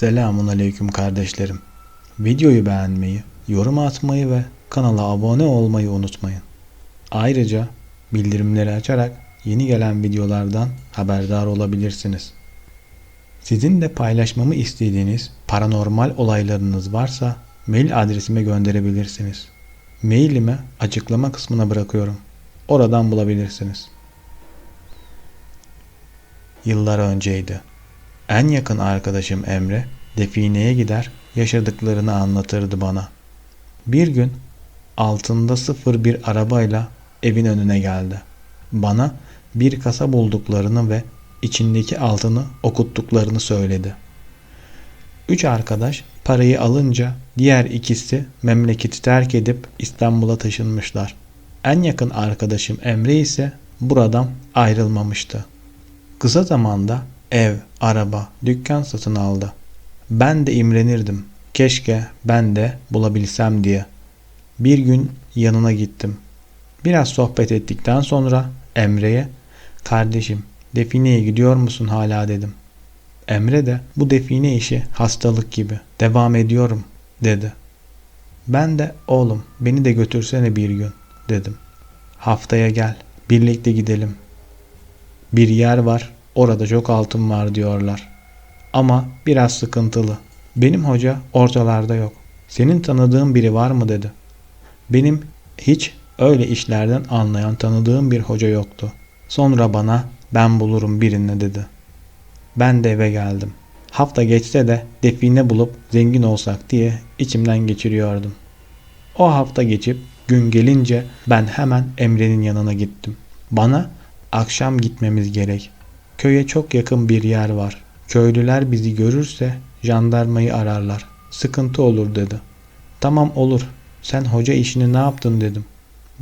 Selamun aleyküm kardeşlerim. Videoyu beğenmeyi, yorum atmayı ve kanala abone olmayı unutmayın. Ayrıca bildirimleri açarak yeni gelen videolardan haberdar olabilirsiniz. Sizin de paylaşmamı istediğiniz paranormal olaylarınız varsa mail adresime gönderebilirsiniz. Mailimi açıklama kısmına bırakıyorum. Oradan bulabilirsiniz. Yıllar önceydi. En yakın arkadaşım Emre defineye gider yaşadıklarını anlatırdı bana. Bir gün altında sıfır bir arabayla evin önüne geldi. Bana bir kasa bulduklarını ve içindeki altını okuttuklarını söyledi. Üç arkadaş parayı alınca diğer ikisi memleketi terk edip İstanbul'a taşınmışlar. En yakın arkadaşım Emre ise buradan ayrılmamıştı. Kısa zamanda ev, araba, dükkan satın aldı. Ben de imrenirdim. Keşke ben de bulabilsem diye. Bir gün yanına gittim. Biraz sohbet ettikten sonra Emre'ye "Kardeşim, defineye gidiyor musun hala?" dedim. Emre de bu define işi hastalık gibi. Devam ediyorum dedi. Ben de oğlum beni de götürsene bir gün dedim. Haftaya gel birlikte gidelim. Bir yer var orada çok altın var diyorlar. Ama biraz sıkıntılı. Benim hoca ortalarda yok. Senin tanıdığın biri var mı dedi. Benim hiç öyle işlerden anlayan tanıdığım bir hoca yoktu. Sonra bana ben bulurum birini dedi. Ben de eve geldim. Hafta geçse de define bulup zengin olsak diye içimden geçiriyordum. O hafta geçip gün gelince ben hemen Emre'nin yanına gittim. Bana akşam gitmemiz gerek. Köye çok yakın bir yer var. Köylüler bizi görürse jandarmayı ararlar. Sıkıntı olur dedi. Tamam olur. Sen hoca işini ne yaptın dedim.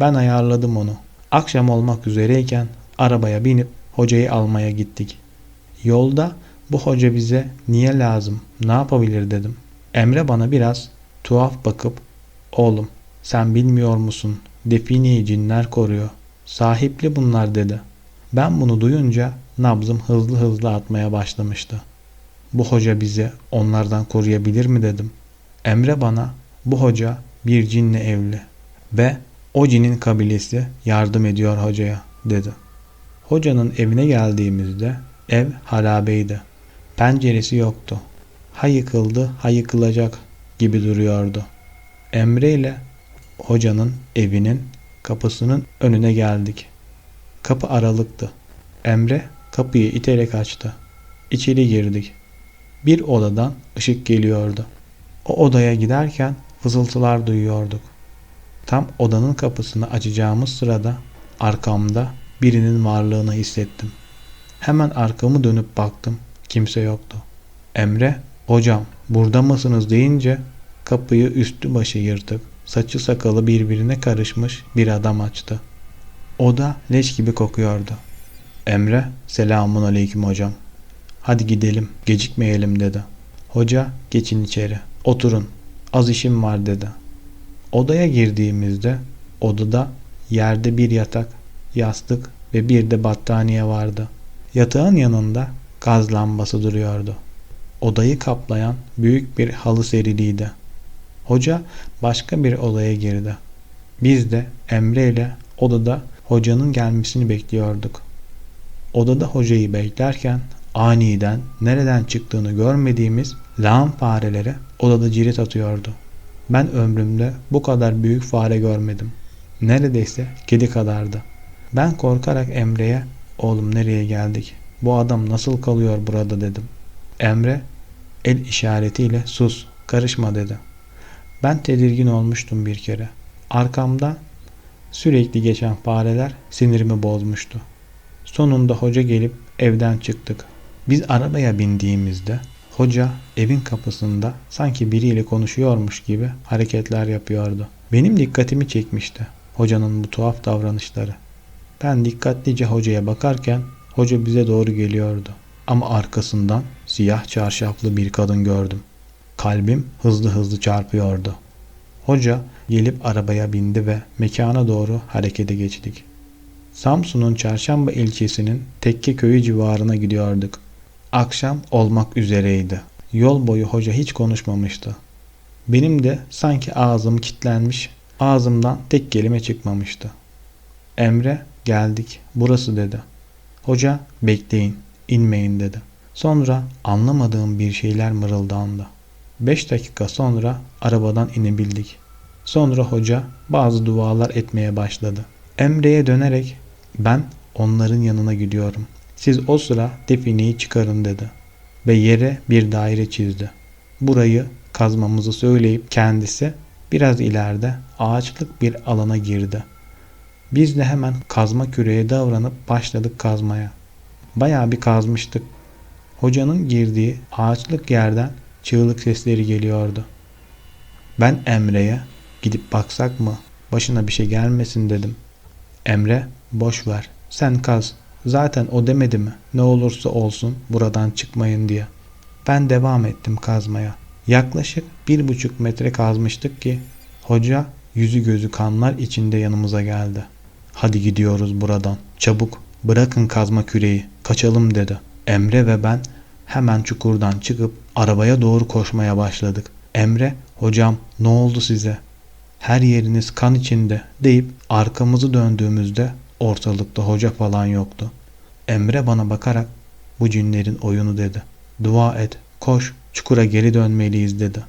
Ben ayarladım onu. Akşam olmak üzereyken arabaya binip hocayı almaya gittik. Yolda bu hoca bize niye lazım, ne yapabilir dedim. Emre bana biraz tuhaf bakıp oğlum sen bilmiyor musun defineyi cinler koruyor. Sahipli bunlar dedi. Ben bunu duyunca nabzım hızlı hızlı atmaya başlamıştı. Bu hoca bizi onlardan koruyabilir mi dedim. Emre bana bu hoca bir cinle evli ve o cinin kabilesi yardım ediyor hocaya dedi. Hocanın evine geldiğimizde ev harabeydi. Penceresi yoktu. Ha yıkıldı ha yıkılacak gibi duruyordu. Emre ile hocanın evinin kapısının önüne geldik. Kapı aralıktı. Emre kapıyı iterek açtı. İçeri girdik. Bir odadan ışık geliyordu. O odaya giderken fısıltılar duyuyorduk. Tam odanın kapısını açacağımız sırada arkamda birinin varlığını hissettim. Hemen arkamı dönüp baktım. Kimse yoktu. Emre, hocam burada mısınız deyince kapıyı üstü başı yırtık, saçı sakalı birbirine karışmış bir adam açtı. Oda leş gibi kokuyordu. Emre, selamun aleyküm hocam. Hadi gidelim, gecikmeyelim dedi. Hoca, geçin içeri, oturun, az işim var dedi. Odaya girdiğimizde odada yerde bir yatak, yastık ve bir de battaniye vardı. Yatağın yanında gaz lambası duruyordu. Odayı kaplayan büyük bir halı seriliydi. Hoca başka bir odaya girdi. Biz de Emre ile odada hocanın gelmesini bekliyorduk. Odada hocayı beklerken aniden nereden çıktığını görmediğimiz lağım fareleri odada cirit atıyordu. Ben ömrümde bu kadar büyük fare görmedim. Neredeyse kedi kadardı. Ben korkarak Emre'ye oğlum nereye geldik? Bu adam nasıl kalıyor burada dedim. Emre el işaretiyle sus karışma dedi. Ben tedirgin olmuştum bir kere. Arkamda sürekli geçen fareler sinirimi bozmuştu. Sonunda hoca gelip evden çıktık. Biz arabaya bindiğimizde hoca evin kapısında sanki biriyle konuşuyormuş gibi hareketler yapıyordu. Benim dikkatimi çekmişti hocanın bu tuhaf davranışları. Ben dikkatlice hocaya bakarken hoca bize doğru geliyordu. Ama arkasından siyah çarşaflı bir kadın gördüm. Kalbim hızlı hızlı çarpıyordu. Hoca gelip arabaya bindi ve mekana doğru harekete geçtik. Samsun'un Çarşamba ilçesinin Tekke köyü civarına gidiyorduk. Akşam olmak üzereydi. yol boyu hoca hiç konuşmamıştı. Benim de sanki ağzım kilitlenmiş, ağzımdan tek kelime çıkmamıştı. Emre geldik burası dedi. Hoca bekleyin inmeyin dedi. Sonra anlamadığım bir şeyler mırıldandı. Beş dakika sonra arabadan inebildik. Sonra hoca bazı dualar etmeye başladı. Emre'ye dönerek ben onların yanına gidiyorum. Siz o sıra defineyi çıkarın dedi. Ve yere bir daire çizdi. Burayı kazmamızı söyleyip kendisi biraz ileride ağaçlık bir alana girdi. Biz de hemen kazma küreye davranıp başladık kazmaya. Bayağı bir kazmıştık. Hocanın girdiği ağaçlık yerden çığlık sesleri geliyordu. Ben Emre'ye gidip baksak mı başına bir şey gelmesin dedim. Emre boş ver sen kaz zaten o demedi mi ne olursa olsun buradan çıkmayın diye. Ben devam ettim kazmaya. Yaklaşık bir buçuk metre kazmıştık ki hoca yüzü gözü kanlar içinde yanımıza geldi. Hadi gidiyoruz buradan çabuk bırakın kazma küreği kaçalım dedi. Emre ve ben hemen çukurdan çıkıp arabaya doğru koşmaya başladık. Emre hocam ne oldu size? Her yeriniz kan içinde deyip arkamızı döndüğümüzde ortalıkta hoca falan yoktu. Emre bana bakarak bu cinlerin oyunu dedi. Dua et, koş, çukura geri dönmeliyiz dedi.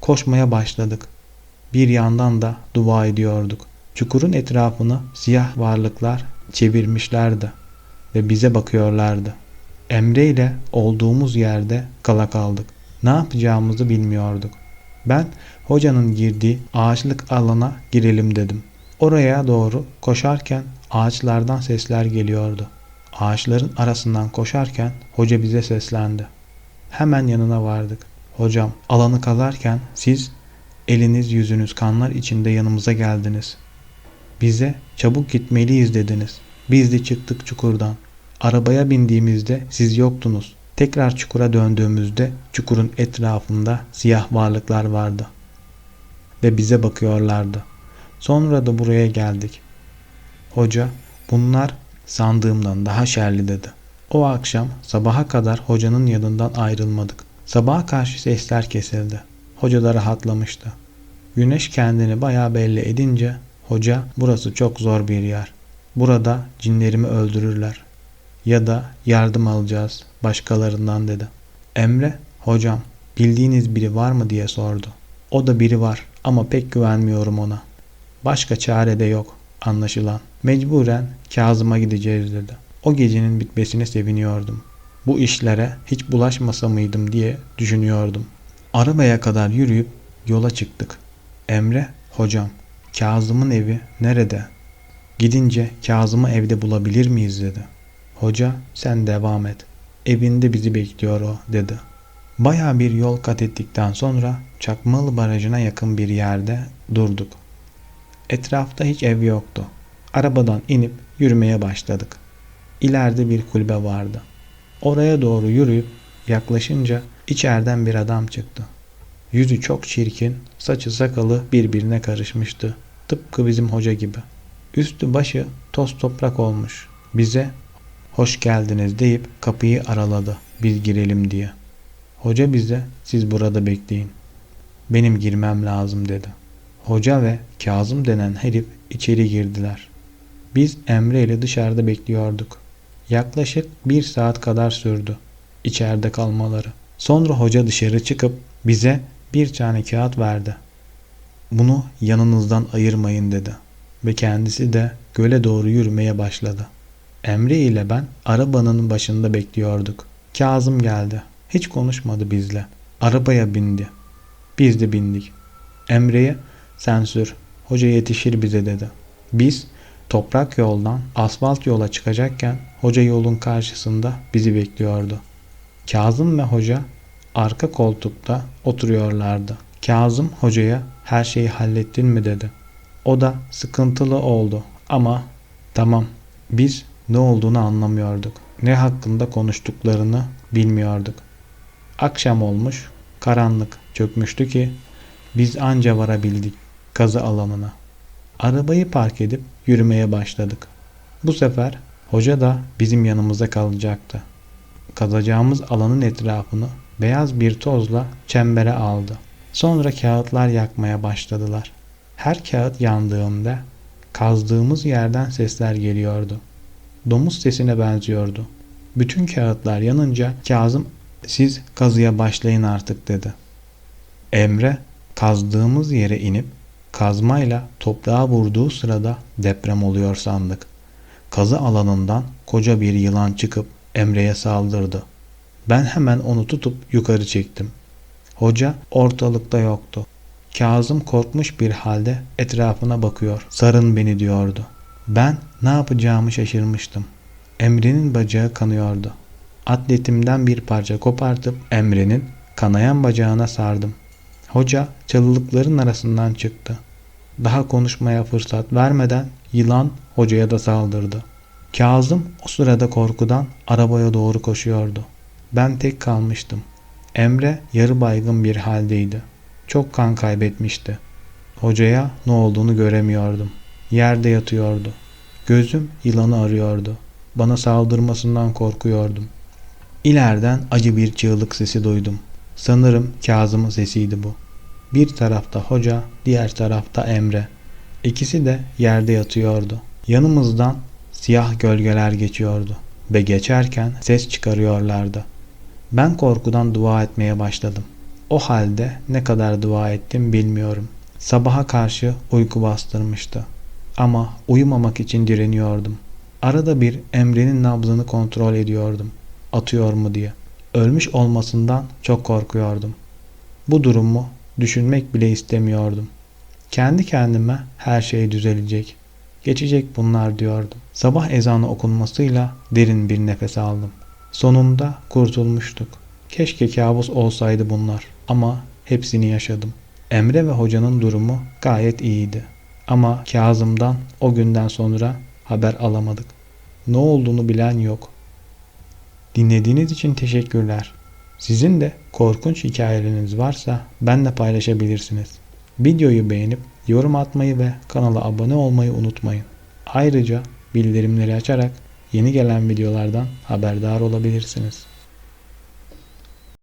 Koşmaya başladık. Bir yandan da dua ediyorduk. Çukurun etrafını siyah varlıklar çevirmişlerdi ve bize bakıyorlardı. Emre ile olduğumuz yerde kala kaldık. Ne yapacağımızı bilmiyorduk. Ben hocanın girdiği ağaçlık alana girelim dedim. Oraya doğru koşarken ağaçlardan sesler geliyordu. Ağaçların arasından koşarken hoca bize seslendi. Hemen yanına vardık. Hocam alanı kazarken siz eliniz yüzünüz kanlar içinde yanımıza geldiniz. Bize çabuk gitmeliyiz dediniz. Biz de çıktık çukurdan. Arabaya bindiğimizde siz yoktunuz. Tekrar çukura döndüğümüzde çukurun etrafında siyah varlıklar vardı. Ve bize bakıyorlardı. Sonra da buraya geldik. Hoca bunlar sandığımdan daha şerli dedi. O akşam sabaha kadar hocanın yanından ayrılmadık. Sabaha karşı sesler kesildi. Hoca da rahatlamıştı. Güneş kendini bayağı belli edince hoca burası çok zor bir yer. Burada cinlerimi öldürürler. Ya da yardım alacağız başkalarından dedi. Emre hocam bildiğiniz biri var mı diye sordu. O da biri var ama pek güvenmiyorum ona. Başka çare de yok anlaşılan. Mecburen Kazım'a gideceğiz dedi. O gecenin bitmesine seviniyordum. Bu işlere hiç bulaşmasa mıydım diye düşünüyordum. Arabaya kadar yürüyüp yola çıktık. Emre, hocam, Kazım'ın evi nerede? Gidince Kazım'ı evde bulabilir miyiz dedi. Hoca sen devam et. Evinde bizi bekliyor o dedi. Baya bir yol kat ettikten sonra Çakmalı Barajı'na yakın bir yerde durduk. Etrafta hiç ev yoktu. Arabadan inip yürümeye başladık. İleride bir kulübe vardı. Oraya doğru yürüyüp yaklaşınca içeriden bir adam çıktı. Yüzü çok çirkin, saçı sakalı birbirine karışmıştı. Tıpkı bizim hoca gibi. Üstü başı toz toprak olmuş. Bize hoş geldiniz deyip kapıyı araladı biz girelim diye. Hoca bize siz burada bekleyin. Benim girmem lazım dedi. Hoca ve Kazım denen herif içeri girdiler. Biz Emre ile dışarıda bekliyorduk. Yaklaşık bir saat kadar sürdü içeride kalmaları. Sonra hoca dışarı çıkıp bize bir tane kağıt verdi. Bunu yanınızdan ayırmayın dedi ve kendisi de göle doğru yürümeye başladı. Emre ile ben arabanın başında bekliyorduk. Kazım geldi. Hiç konuşmadı bizle. Arabaya bindi. Biz de bindik. Emre'ye sen sür. Hoca yetişir bize dedi. Biz toprak yoldan asfalt yola çıkacakken hoca yolun karşısında bizi bekliyordu. Kazım ve hoca arka koltukta oturuyorlardı. Kazım hocaya her şeyi hallettin mi dedi. O da sıkıntılı oldu ama tamam biz ne olduğunu anlamıyorduk. Ne hakkında konuştuklarını bilmiyorduk. Akşam olmuş, karanlık çökmüştü ki biz anca varabildik kazı alanına. Arabayı park edip yürümeye başladık. Bu sefer hoca da bizim yanımızda kalacaktı. Kazacağımız alanın etrafını beyaz bir tozla çembere aldı. Sonra kağıtlar yakmaya başladılar. Her kağıt yandığında kazdığımız yerden sesler geliyordu. Domuz sesine benziyordu. Bütün kağıtlar yanınca Kazım siz kazıya başlayın artık dedi. Emre kazdığımız yere inip kazmayla toprağa vurduğu sırada deprem oluyor sandık. Kazı alanından koca bir yılan çıkıp Emre'ye saldırdı. Ben hemen onu tutup yukarı çektim. Hoca ortalıkta yoktu. Kazım korkmuş bir halde etrafına bakıyor. Sarın beni diyordu. Ben ne yapacağımı şaşırmıştım. Emre'nin bacağı kanıyordu. Atletimden bir parça kopartıp Emre'nin kanayan bacağına sardım. Hoca çalılıkların arasından çıktı. Daha konuşmaya fırsat vermeden yılan hocaya da saldırdı. Kazım o sırada korkudan arabaya doğru koşuyordu. Ben tek kalmıştım. Emre yarı baygın bir haldeydi. Çok kan kaybetmişti. Hocaya ne olduğunu göremiyordum. Yerde yatıyordu. Gözüm yılanı arıyordu. Bana saldırmasından korkuyordum. İleriden acı bir çığlık sesi duydum. Sanırım Kazım'ın sesiydi bu. Bir tarafta hoca, diğer tarafta Emre. İkisi de yerde yatıyordu. Yanımızdan siyah gölgeler geçiyordu ve geçerken ses çıkarıyorlardı. Ben korkudan dua etmeye başladım. O halde ne kadar dua ettim bilmiyorum. Sabaha karşı uyku bastırmıştı. Ama uyumamak için direniyordum. Arada bir Emre'nin nabzını kontrol ediyordum. Atıyor mu diye. Ölmüş olmasından çok korkuyordum. Bu durumu düşünmek bile istemiyordum. Kendi kendime her şey düzelecek. Geçecek bunlar diyordum. Sabah ezanı okunmasıyla derin bir nefes aldım. Sonunda kurtulmuştuk. Keşke kabus olsaydı bunlar ama hepsini yaşadım. Emre ve hocanın durumu gayet iyiydi. Ama Kazım'dan o günden sonra haber alamadık. Ne olduğunu bilen yok. Dinlediğiniz için teşekkürler. Sizin de korkunç hikayeleriniz varsa benle paylaşabilirsiniz. Videoyu beğenip yorum atmayı ve kanala abone olmayı unutmayın. Ayrıca bildirimleri açarak yeni gelen videolardan haberdar olabilirsiniz.